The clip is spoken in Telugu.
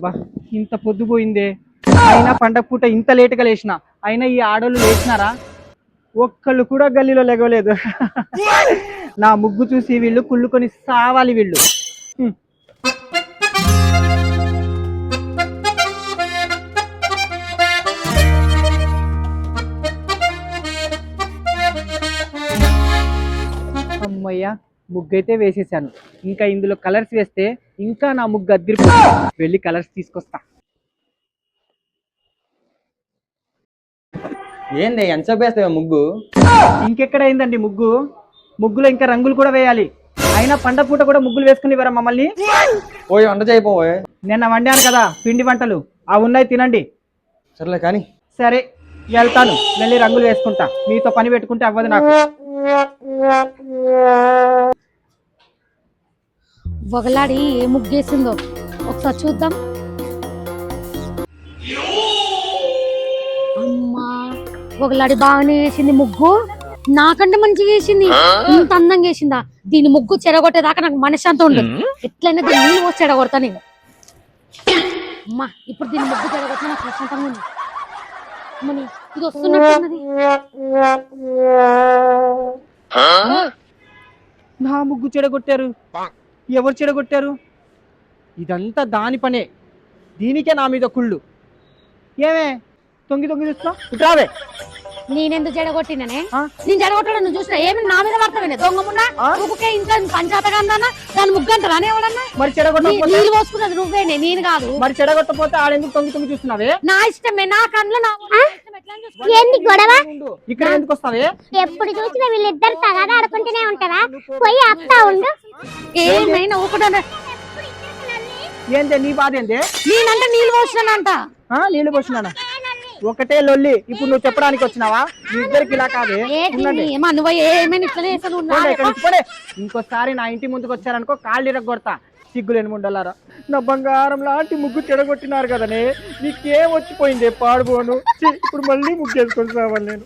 అబ్బా ఇంత పొద్దుపోయిందే అయినా పండగ పూట ఇంత లేటుగా లేచిన అయినా ఈ ఆడోళ్ళు లేచినారా? ఒక్కళ్ళు కూడా గల్లీలో లెగవలేదు నా ముగ్గు చూసి వీళ్ళు కుళ్ళుకొని సావాలి వీళ్ళు. అమ్మయ్యా. ముగ్గు అయితే వేసేసాను. ఇంకా ఇందులో కలర్స్ వేస్తే ఇంకా నా ముగ్గు అద్దరిపోతుంది వెళ్ళి కలర్స్ తీసుకొస్తా. ఏంది ఎంత వేస్తావు ముగ్గు? ఇంకెక్కడ అయిందండి ముగ్గు? ముగ్గులో ఇంకా రంగులు కూడా వేయాలి. అయినా పండగ పూట కూడా ముగ్గులు వేసుకుని ఇవ్వరా మమ్మల్ని? పోయి వంట చేయపోవే. నిన్న వండాను కదా పిండి వంటలు. అవి ఉన్నాయి తినండి. సర్లే కానీ. సరే వెళ్తాను. వెళ్ళి రంగులు వేసుకుంటా. మీతో పని పెట్టుకుంటే అవ్వదు నాకు. వగలాడి ఏ ముగ్గేసిందో. ఒకసారి చూద్దాం. అమ్మా వగలాడి బాగానే వేసింది ముగ్గు. నాకంటే మంచిగా వేసింది. ఇంత అందంగా వేసిందా? దీని ముగ్గు చెడగొట్టేదాకా నాకు మనశ్శాంతి ఉండదు. ఎట్లయినా దీన్ని నీళ్ళు పోసి చెడగొడతా నేను. అమ్మా ఇప్పుడు దీని ముగ్గు చెడగొట్టినా నాకు ప్రశాంతంగా ఉంది. అమ్మని ఇది వస్తున్నట్టున్నది. నా ముగ్గు చెడగొట్టారు. ఎవరు చెడగొట్టారు? ఇదంతా దాని పనే. దీనికే నా మీద కుళ్ళు. ఏమే? తొంగి తొంగి చూస్తున్నా ఇట్రావే నేనెందుకు జడగొట్టిననే? నేను జడగొట్టడం నువ్వు చూసినా? ఏమి నా మీద పడతావేనే? దొంగ మున్నా? ఊరికే ఇంట్లో పంచాతగా ఉందన్నా దాని ముగ్గంటారా ఎవడన్నా మరి చెడగొట్టకపోతే నీళ్ళు పోసుకున్నది నువ్వేనే నేను కాదు. మరి చెడగొట్టకపోతే ఆడెందుకు తొంగి తొంగి చూస్తున్నావే? నా ఇష్టమే నా కళ్ళు నా ఏంది గొడవ. ఇక్కడ ఎందుకు వస్తావే? ఎప్పుడు చూసినా వీళ్ళిద్దరు తగాదా ఆడుకుంటూనే ఉంటారా పోయి ఆపుతా ఉండు. ఏమైనా ఊరుకుంటా ఏందే? నీ బాధ ఏందే? నేనంటే నీళ్ళు పోసినానంట. ఆ, నీళ్ళు పోసినానా? ఒకటే లొల్లి. ఇప్పుడు నువ్వు చెప్పడానికి వచ్చినావా? మీ ఇద్దరికి ఇలా కాదే. ఇంకోసారి నా ఇంటి ముందుకు వచ్చారనుకో కాళ్ళు ఇరగొడతా. సిగ్గులేని ముండలారా? నా బంగారం లాంటి ముగ్గు చెడగొట్టినారు కదనే నీకేం వచ్చిపోయింది పాడుబోను? ఇప్పుడు మళ్ళీ ముగ్గు వేసుకొని రావాలి నేను.